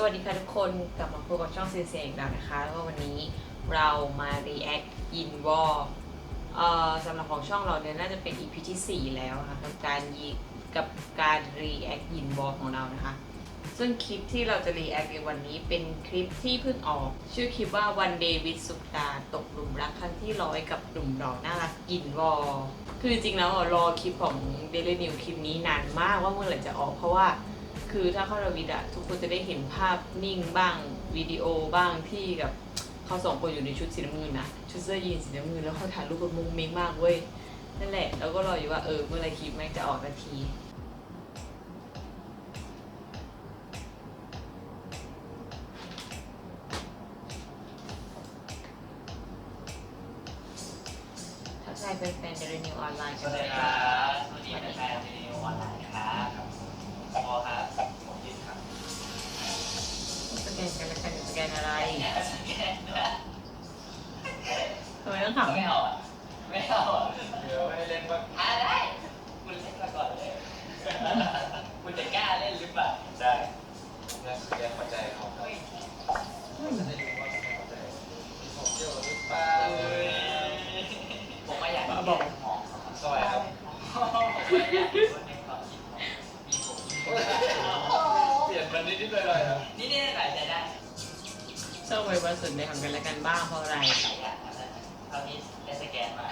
สวัสดีค่ะทุกคนกลับมาพบกับช่องเซเซอีกแล้วนะคะแล้วก็วันนี้เรามา react in war เอ่อสำหรับของช่องเราเนี่ยน่าจะเป็น EP ที่ 4 แล้วค่ะกับการยีกับการ react in war ของเรานะคะ ซึ่งคลิปที่เราจะ react ในวันนี้เป็นคลิปที่เพิ่งออก ชื่อคลิปว่า one day with สุตาตกหลุมรักครั้งที่ร้อยกับหนุ่มหล่อน่ารักอินวอร์คือจริงแล้วรอคลิปของ Daily New คลิปนี้นานมากว่าเมื่อไหร่จะออกเพราะว่า คือถ้าเข้าระวิดอะทุกคนจะได้เห็นภาพนิ่งบ้างวิดีโอบ้างที่กับเขาสองคนอยู่ในชุดสีน้ำเงินนะชุดเสื้อยีนสีน้ำเงินแล้วเขาถ่ายรูปกับมุ้งมิ้งมากเว้ยนั่นแหละ แล้วก็รออยู่ว่าเออเมื่อไหรคลิปแม่งจะออกนาทีทักทายแฟนๆเดลินิวออนไลน์สกันวัสเลดียคค่ะรับสวัสดีแฟ ไมต้องถามไม่เอาอะไม่เอาอะเดี๋ยวให้เล่นบ้างอ่าได้คุณเล่นมาก่อนเลยคุณจะกล้าเล่นหรือเปล่าได้นะแกเข้าใจเขาเฮ้ยจะได้รู้ว่าเขาเข้าใจผมเที่ยวหรือเปล่าผมไม่อยากบอกหอมสวัสดีครับผมไม่อยากรู้ในความคิดมีผมีผมเปลี่ยนมันนิดๆหน่อยๆนะนี่นี่หลายใจได้ชอบไว้วันสุดในของกันและกันบ้างเพราะอะไร เท่านี้ได้สแกนมา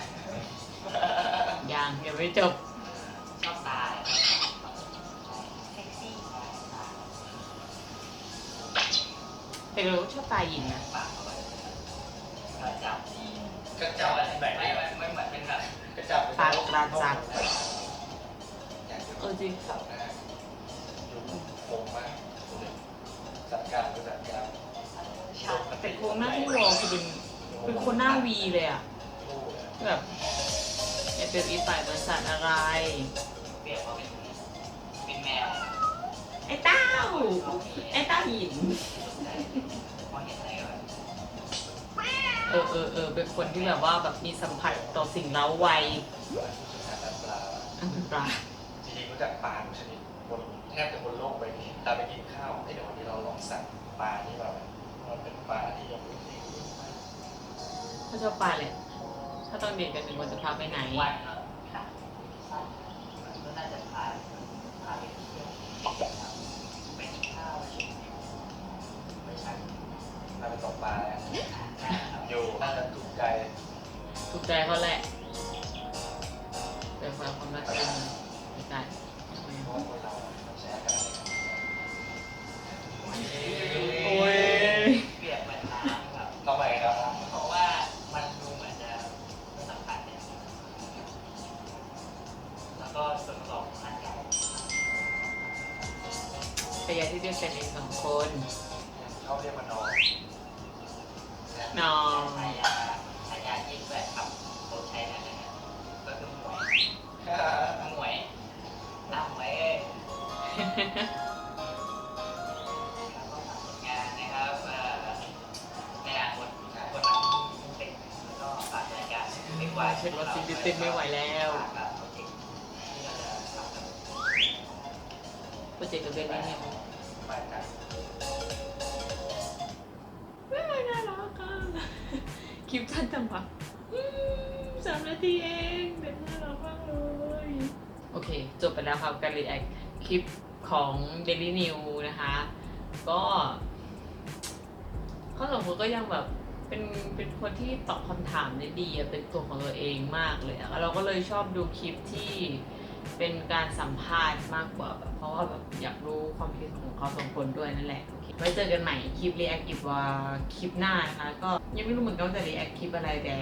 ยังยังไม่จบชอบตายเซ็กซี่แต่เราชอบตายหญิงนะปากเอาไว้กระจับดีกระจับแบ่งไม่ได้ไม่ไม่เหมือนเป็นแบบกระจับปากกระจับอย่างที่เออจริงสับนะอยู่โค้งมากจัดการก็จัดการแต่โครงหน้าที่วอลคือเป็น เป็นคนหน้าวีเลยอะคู่เลยแบบอย่าเป็นอีฝ่ายบริษัทอะไรเปรียบว่าเป็นเป็นแมวไอ้เต้า ไอ้เต้าหญิงพอเห็นอะไรก็เออเออเออเป็นคนที่แบบว่าแบบมีสัมผัสต่อสิ่งเล้าวัยอาหารปลาอันเป็นปลาจริงๆรู้จักปลาทุกชนิดบนแทบจะบนโลกใบนี้ตามไปกินข้าวไอ้เดี๋ยววันนี้เราลองสั่งปลาที่แบบมันเป็นปลาที่ยังไม่เคย กินมาถ้าชอบปลาแหละ ถ้าต้องเดทกันหนึ่งวันจะพาไปไหนวันเนาะค่ะก็น่าจะพาพาปเที่ยวไปกินข้าวไม่ใช่ถ้าไปตกปลาแล้วนะครับอยู่น่าจะถูกใจถูกใจเขาแหละเป็นความความรักจริงไม่ได้ เพราะว่าคน พยาที่เรียกกันเองสองคนเขาเรียกมันน้องนอนฉายาฉายาที่แบบทำโคใช้นั่นนะก็คือหมวยหมวยน้ำหมวยเอ้ยแล้วก็ฝากผลงานนะครับเอ่อในอนาคตคนรักเต็มแล้วก็ฝากรายการไม่ไหวเช็ดว่าซิลิตินไม่ไหวแล้วโปรเจกต์ที่เราจะทำกันโปรเจกต์กับเบนนี่เนี่ย ไปกันไม่ไหวน่ารักอะคลิปสั้นจังวะอืมสามนาทีเองเด็กน่ารักมากเลย โอเค จบไปแล้วครับการรีแอคคลิปของ Daily New นะคะ ก็เขาสองคนก็ยังแบบเป็นเป็นคนที่ตอบคำถามได้ดีเป็นตัวของตัวเองมากเลยเราก็เลยชอบดูคลิปที่เป็นการสัมภาษณ์มากกว่า แบบเพราะว่าแบบอยากรู้ความคิดของเขาสองคนด้วยนั่นแหละโอเคไว้เจอกันใหม่คลิปรีแอคอีกว่าคลิปหน้านะคะก็ยังไม่รู้เหมือนกันว่าจะรีแอคคลิปอะไรแต่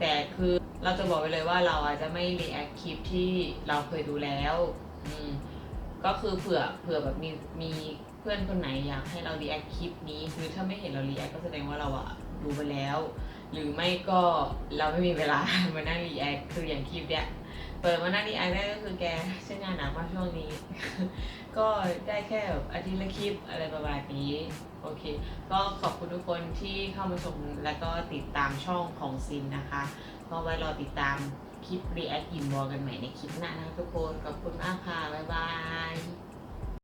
แต่คือเราจะบอกไปเลยว่าเราอาจจะไม่รีแอคคลิปที่เราเคยดูแล้วอืมก็คือเผื่อเผื่อแบบมีมีเพื่อนคนไหนอยากให้เรารีแอคคลิปนี้คือถ้าไม่เห็นเรารีแอคก็แสดงว่าเราอะดูไปแล้ว หรือไม่ก็เราไม่มีเวลามานั่งรีแอคคืออย่างคลิปเนี้ย เปิดมานั่งรีแอคได้ก็คือแกเช่นงานหนักมากช่วงนี้ ก็ได้แค่แบบอาทิตย์ละคลิปอะไรประมาณนี้ โอเค ก็ขอบคุณทุกคนที่เข้ามาชมแล้วก็ติดตามช่องของซินนะคะก็ไว้รอติดตามคลิปรีแอคยินบอลกันใหม่ในคลิปหน้านะคะทุกคน ขอบคุณมากค่ะ บ๊ายบาย